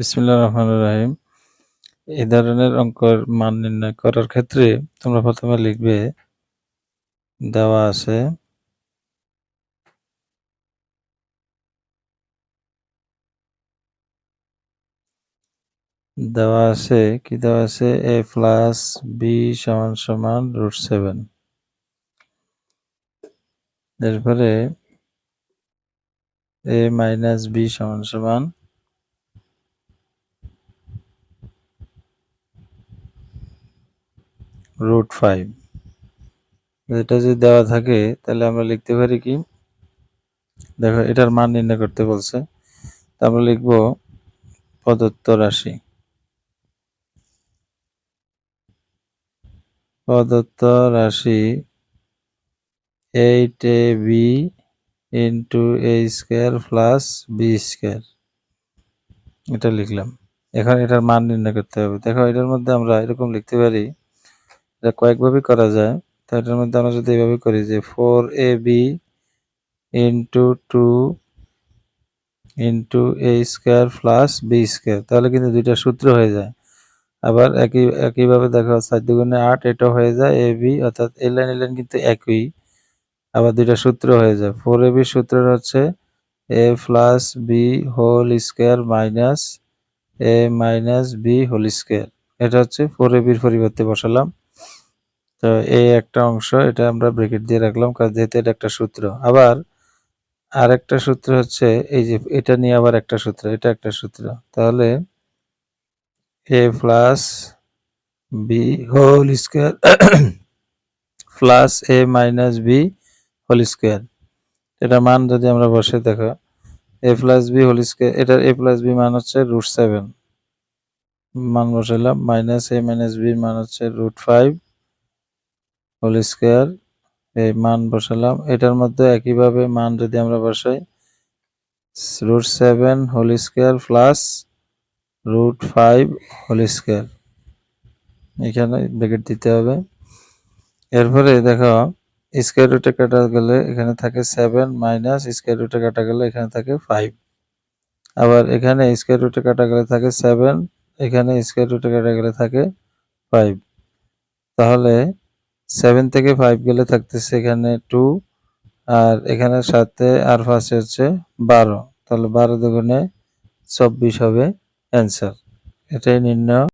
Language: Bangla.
বিসমিল্লাহ রহমান রাহিম। এই ধরনের অঙ্কের মান নির্ণয় করার ক্ষেত্রে তোমরা প্রথমে লিখবে, দেওয়া আছে দেওয়া আছে, কি দেওয়া আছে? এ প্লাস বি সমান সমান রুট সেভেন এরপরে এ মাইনাস বি সমান সমান রুট ফাইভ এটা যদি দেওয়া থাকে, তাহলে আমরা লিখতে পারি কি? দেখো, এটার মান নির্ণয় করতে বলছে। আমরা লিখব প্রদত্ত রাশি। প্রদত্ত রাশি eight A B into A square plus B square এটা লিখলাম। এখন এটার মান নির্ণয় করতে হবে। দেখো, এটার মধ্যে আমরা এরকম লিখতে পারি এটা কয়েকভাবে করা যায়, তো এটার মধ্যে আমরা যদি এইভাবে করি যে four A B into two into A square plus B square তাহলে কিন্তু দুইটা সূত্র হয়ে যায়। আবার একই, একইভাবে দেখো চার দুগুণে আট, এটা হয়ে যায় এ বি অর্থাৎ এ লাইন এ লাইন কিন্তু একই। আবার দুইটা সূত্র হয়ে যায়। ফোর এ বি সূত্র হচ্ছে A plus B whole square minus A minus B whole square এটা হচ্ছে ফোর এ বির পরিবর্তে বসালাম। তো এই একটা অংশ এটা আমরা ব্রেকেট দিয়ে রাখলাম, কারণ যেহেতু এটা একটা সূত্র। আবার আর একটা সূত্র হচ্ছে, এই যে এটা নিয়ে আবার একটা সূত্র, এটা একটা সূত্র। তাহলে A plus B whole square plus A minus B whole square এটা মান যদি আমরা বসে দেখো A plus B whole square এটার এ প্লাস বি মান হচ্ছে রুট সেভেন মান বসাইলাম মাইনাস এ মাইনাস বি মান হচ্ছে রুট ফাইভ হোল স্কোয়ার, এই মান বসালাম। এটার মধ্যে একইভাবে মান যদি আমরা বসাই, root seven whole square plus root five whole square. এখানে ব্রেকেট দিতে হবে। এরপরে দেখো, স্কোয়ার রুটে কাটা গেলে এখানে থাকে সেভেন মাইনাস স্কোয়ার রুটে কাটা গেলে এখানে থাকে ফাইভ। আবার এখানে স্কোয়ার রুটে কাটা গেলে থাকে সেভেন, এখানে স্কোয়ার রুটে কাটা গেলে থাকে ফাইভ। তাহলে সেভেন থেকে ফাইভ গেলে থাকতেছে এখানে টু আর এখানে সাথে আর ফার্স্টে হচ্ছে বারো। তাহলে বারো দুগুণে চব্বিশ হবে অ্যান্সার এটাই নির্ণয়।